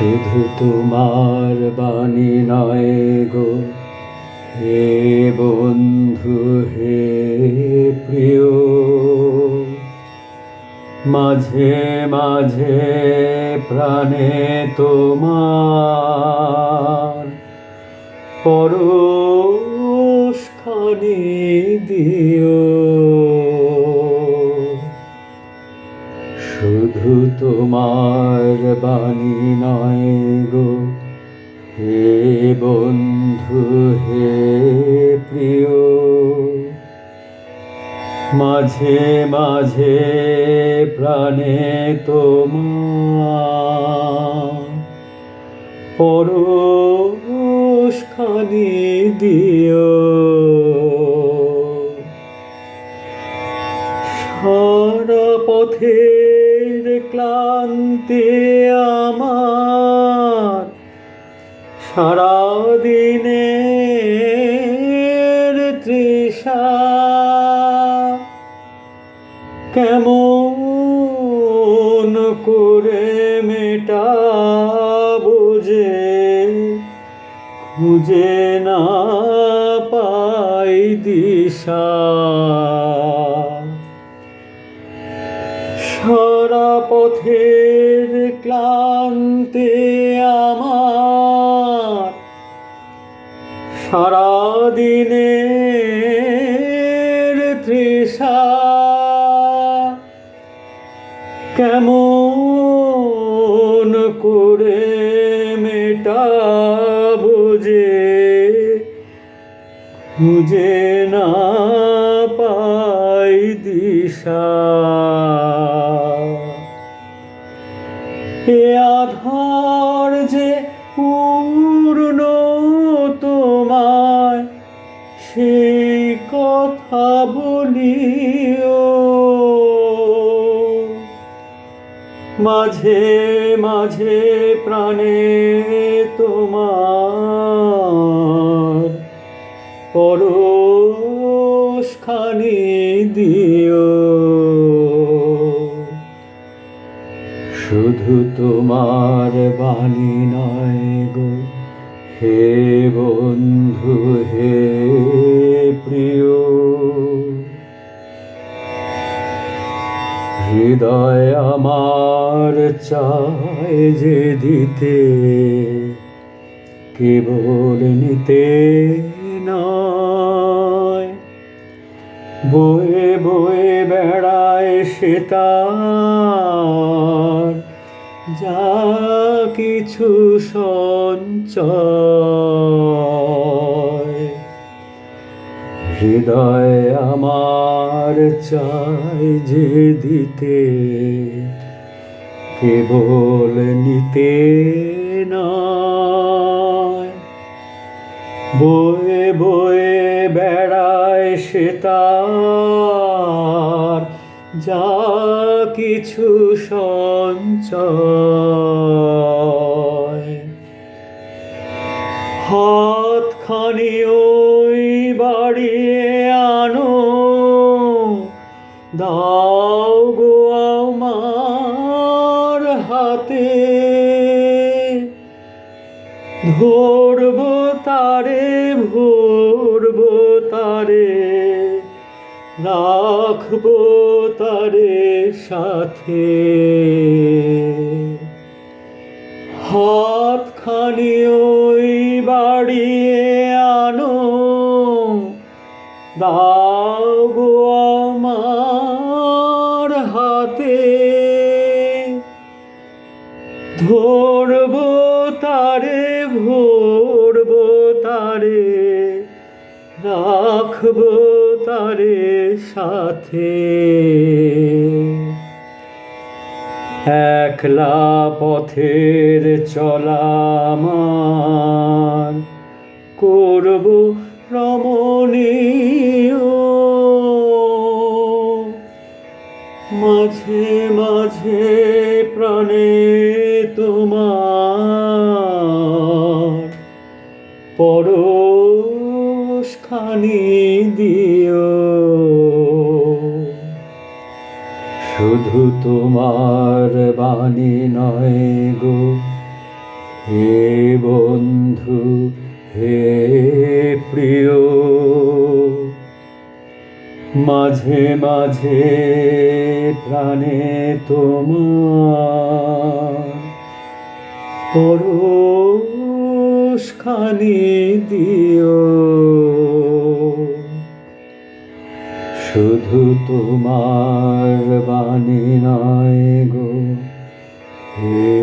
শুধু তোমার বাণী নয় গো। হে বন্ধু হে প্রিয়। মাঝে মাঝে প্রাণে তোমার পরশ শুধু তোমার বাণী নয় গো। হে বন্ধু, হে প্রিয়। মাঝে মাঝে প্রাণে তোমার পরশ খানি দিও। সারা পথের ক্লান্তি আমার। সারা দিনের তৃষা। কেমন করে মেটা বুঝে খুঁজে না পাই দিশা। ক্লান্তি আমার সারা দিনের তৃষা কেমন করে মেটাবো বুঝে খুঁজে না পাই দিশা? সেই কথা বলিও। মাঝে মাঝে প্রাণে তোমার পরশ খানি দিও। শুধু তোমার বাণী নয় গো। হে বন্ধু, হে প্রিয়। হৃদয় আমার চায় যে দিতে, কেবল নিতে নয়। বয়ে বয়ে বেড়ায় সে যা কিছু সঞ্চয় হৃদয় আমার চাই যে দিতে, কেবল নিতে নয়। বয়ে বয়ে বেড়ায় সে তার, যা কিছু সঞ্চয়। হাত ধরবো তারে, ভরবো তারে, রাখব তারে সাথে। হাত খানি ওই বাড়িয়ে আনো, দাও আমার হাতে। ধরবো তারে ভরবো, তারে রাখব তারে সাথে। একলা পথের চলা আমার করব রমণীয়। মাঝে মাঝে প্রাণে তোমার পরশ খানি দিও। শুধু তোমার বাণী নয় গো, হে বন্ধু, হে প্রিয়। মাঝে মাঝে প্রাণে তোমার পরশ মানুষখানি দিও। শুধু তোমার বাণী নয় গো হে